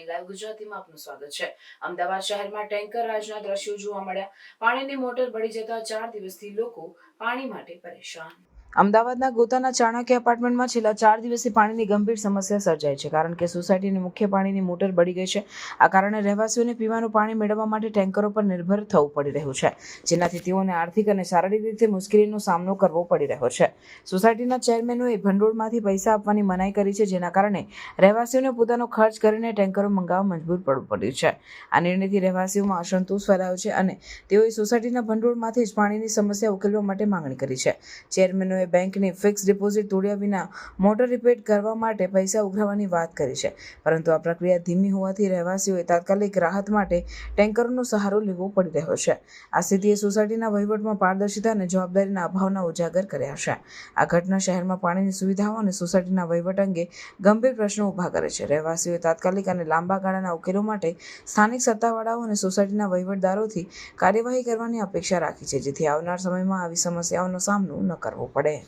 Live ગુજરાતીમાં આપનું સ્વાગત છે. અમદાવાદ શહેરમાં ટેન્કર રાજના દ્રશ્યો જોવા મળ્યા. પાણીની મોટર બળી જતા ચાર દિવસથી લોકો પાણી માટે પરેશાન. અમદાવાદના ગોતાના ચાણક્ય એપાર્ટમેન્ટમાં છેલ્લા ચાર દિવસથી પાણીની ગંભીર સમસ્યા સર્જાઈ છે, કારણ કે સોસાયટીની મુખ્ય પાણીની મોટર બળી ગઈ છે. આ કારણે રહેવાસીઓને પીવાનું પાણી મેળવવા માટે ટેન્કરો પર નિર્ભર થવું પડી રહ્યું છે, જેનાથી તેઓને આર્થિક અને શારીરિક રીતે મુશ્કેલીનો સામનો કરવો પડી રહ્યો છે. સોસાયટીના ચેરમેનોએ ભંડોળમાંથી પૈસા આપવાની મનાઈ કરી છે, જેના કારણે રહેવાસીઓને પોતાનો ખર્ચ કરીને ટેન્કરો મંગાવવા મજબૂર પડવું પડ્યું છે. આ નિર્ણયથી રહેવાસીઓમાં અસંતોષ ફેલાયો છે અને તેઓએ સોસાયટીના ભંડોળમાંથી જ પાણીની સમસ્યા ઉકેલવા માટે માંગણી કરી છે. ચેરમેનોએ બેંકની ફિક્સ ડિપોઝિટ તોડ્યા વિના મોટર રિપેર કરવા માટે પૈસા ઉઘરાવવાની વાત કરી છે. પરંતુ આ પ્રક્રિયા ધીમી હોવાથી રહેવાસીઓએ તાત્કાલિક રાહત માટે ટેન્કરોનો સહારો લેવો પડી રહ્યો છે. આ સ્થિતિએ સોસાયટીના વહીવટમાં પારદર્શિતા અને જવાબદારીના અભાવના ઉજાગર કર્યા છે. આ ઘટના શહેરમાં પાણીની સુવિધાઓ અને સોસાયટીના વહીવટ અંગે ગંભીર પ્રશ્નો ઊભા કરે છે. રહેવાસીઓએ તાત્કાલિક અને લાંબા ગાળાના ઉકેલો માટે સ્થાનિક સત્તાવાળાઓ અને સોસાયટીના વહીવટદારોથી કાર્યવાહી કરવાની અપેક્ષા રાખી છે, જેથી આવનાર સમયમાં આવી સમસ્યાઓનો સામનો ન કરવો પડે. vez